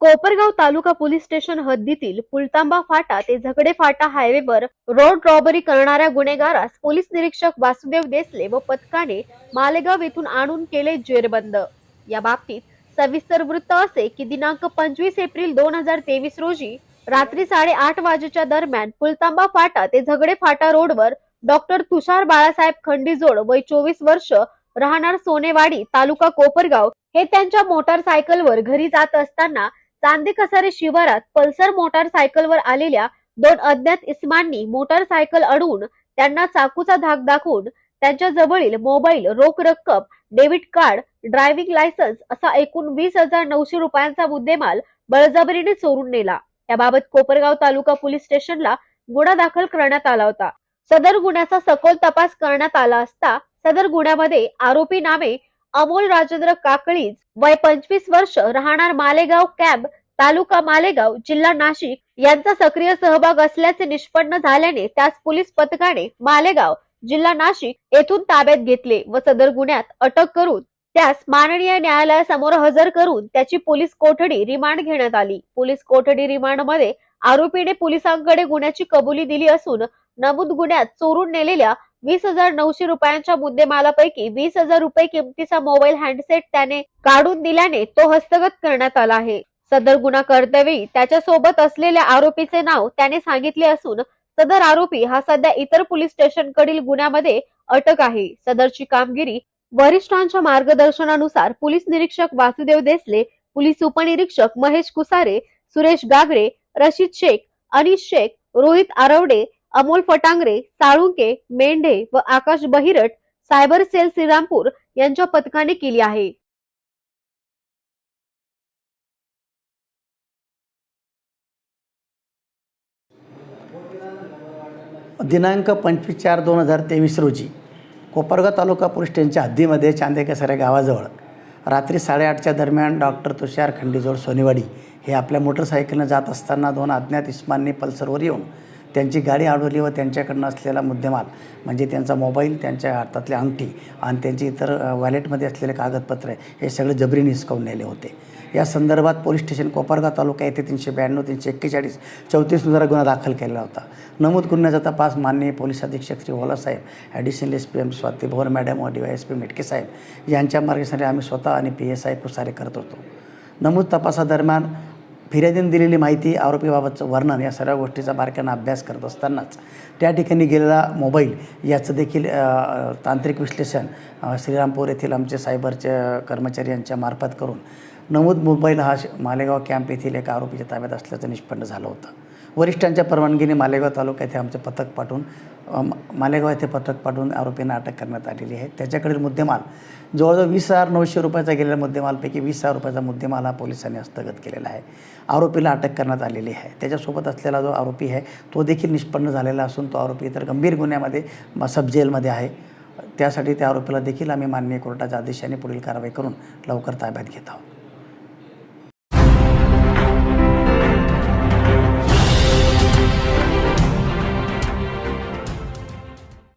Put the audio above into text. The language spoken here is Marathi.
कोपरगाव तालुका पोलीस स्टेशन हद्दीतील पुलतांबा फाटा ते झगडे फाटा हायवेवर रोड रॉबरी करणाऱ्या गुन्हेगारास पोलीस निरीक्षक वासुदेव देसले व पथकाने मालेगाव येथून आणून केले जेरबंद. या बाबतीत सविस्तर वृत्त असे की दिनांक पंचवीस एप्रिल दोन हजार तेवीस रोजी रात्री साडेआठ वाजेच्या दरम्यान पुलतांबा फाटा ते झगडे फाटा रोडवर डॉक्टर तुषार बाळासाहेब खंडीजोड वय चोवीस वर्ष राहणार सोनेवाडी तालुका कोपरगाव हे त्यांच्या मोटारसायकलवर घरी जात असताना चांदी कसारे शिवारात पल्सर मोटारसायकलवर आलेल्या दोन अज्ञात इस्मांनी मोटारसायकल अडवून त्यांना चाकूचा धाक दाखवून त्यांच्या जवळील मोबाईल रोख रक्कम डेबिट कार्ड ड्रायव्हिंग लायसन्स असा एकूण वीस हजार नऊशे रुपयांचा मुद्देमाल बळजबरीने चोरून नेला. याबाबत कोपरगाव तालुका पोलीस स्टेशनला गुन्हा दाखल करण्यात आला होता. सदर गुन्ह्याचा सखोल तपास करण्यात आला असता सदर गुन्ह्यामध्ये आरोपी नामे अमोल राजेंद्र काकळीज वय पंचवीस वर्ष राहणार मालेगाव कॅम्प तालुका मालेगाव जिल्हा नाशिक. यांचा सक्रिय सहभाग असल्याचे निष्पन्न झाल्याने त्यास पोलीस पथकाने मालेगाव जिल्हा नाशिक येथून ताब्यात घेतले व सदर गुन्ह्यात अटक करून त्यास माननीय न्यायालयासमोर हजर करून त्याची पोलीस कोठडी रिमांड घेण्यात आली. पोलीस कोठडी रिमांडमध्ये आरोपीने पोलिसांकडे गुन्ह्याची कबुली दिली असून नमूद गुन्ह्यात चोरून नेलेल्या वीस हजार नऊशे रुपयांच्या मुद्देमालापैकी वीस हजार रुपये किमतीचा मोबाईल हँडसेट त्याने काढून दिल्याने तो हस्तगत करण्यात आला आहे. सदर गुन्हा करतेवेळी त्याच्या सोबत असलेल्या आरोपीचे नाव त्याने सांगितले असून सदर आरोपी हा सध्या इतर पोलीस स्टेशनकडील गुन्ह्यामध्ये अटक आहे. सदरची कामगिरी वरिष्ठांच्या मार्गदर्शनानुसार पोलीस निरीक्षक वासुदेव देसले पोलीस उपनिरीक्षक महेश कुसारे सुरेश गागरे रशीद शेख अनिश शेख रोहित आरवडे अमोल फटांगरे साळुंके मेंढे व आकाश बहिरट सायबर सेल श्रीरामपूर यांच्या पथकाने केली आहे. दिनांक पंचवीस चार दोन हजार तेवीस रोजी कोपरगाव तालुका पोलीस स्टेशनच्या हद्दीमध्ये चांदेकेसऱ्या गावाजवळ रात्री साडेआठच्या दरम्यान डॉक्टर तुषार खंडीजोड सोनेवाडी हे आपल्या मोटरसायकलनं जात असताना दोन अज्ञात इस्मांनी पल्सरवर येऊन त्यांची गाडी अडवली व त्यांच्याकडनं असलेला मुद्देमाल म्हणजे त्यांचा मोबाईल त्यांच्या हातातली अंगठी आणि त्यांची इतर वॅलेटमध्ये असलेले कागदपत्रे हे सगळे जबरीने हिसकावून नेले होते. या संदर्भात पोलीस स्टेशन कोपरगाव तालुका येथे तीनशे ब्याण्णव तीनशे एक्केचाळीस चौतीस चौतीसनुसार गुन्हा दाखल केला होता. नमूद गुन्ह्याचा तपास माननीय पोलीस अधीक्षक Shri Olasaheb additional S P M Swati Bhor madam व D Y S P Metke साहेब यांच्या मार्गदर्शनाने आम्ही स्वतः आणि पी एस आय कुसारे करत होतो. नमूद तपासादरम्यान फिर्यादीने दिलेली माहिती आरोपीबाबतचं वर्णन या सर्व गोष्टीचा बारकाईनं अभ्यास करत असतानाच. त्या ठिकाणी गेलेला मोबाईल याचं देखील तांत्रिक विश्लेषण श्रीरामपूर येथील आमचे सायबरचे कर्मचारी यांच्या मार्फत करून नमूद मोबाईल हा श- मालेगाव कॅम्प येथील एका आरोपीच्या ताब्यात असल्याचं निष्पन्न झालं होतं. वरिष्ठांच्या परवानगीने मालेगाव तालुका येथे आमचे पथक पाठवून मालेगाव येथे पथक पाठवून आरोपींना अटक करण्यात आलेली आहे. त्याच्याकडील मुद्देमाल जवळजवळ वीस हजार नऊशे रुपयाचा गेलेल्या मुद्देमालपैकी वीस हजार रुपयाचा मुद्देमाल हा पोलिसांनी हस्तगत केलेला आहे. आरोपीला अटक करण्यात आलेली आहे. त्याच्यासोबत असलेला जो आरोपी आहे तो देखील निष्पन्न झालेला असून तो आरोपी तर गंभीर गुन्ह्यामध्ये सब जेलमध्ये आहे. त्यासाठी त्या आरोपीला देखील आम्ही माननीय कोर्टाच्या आदेशाने पुढील कारवाई करून लवकर ताब्यात घेत आहोत.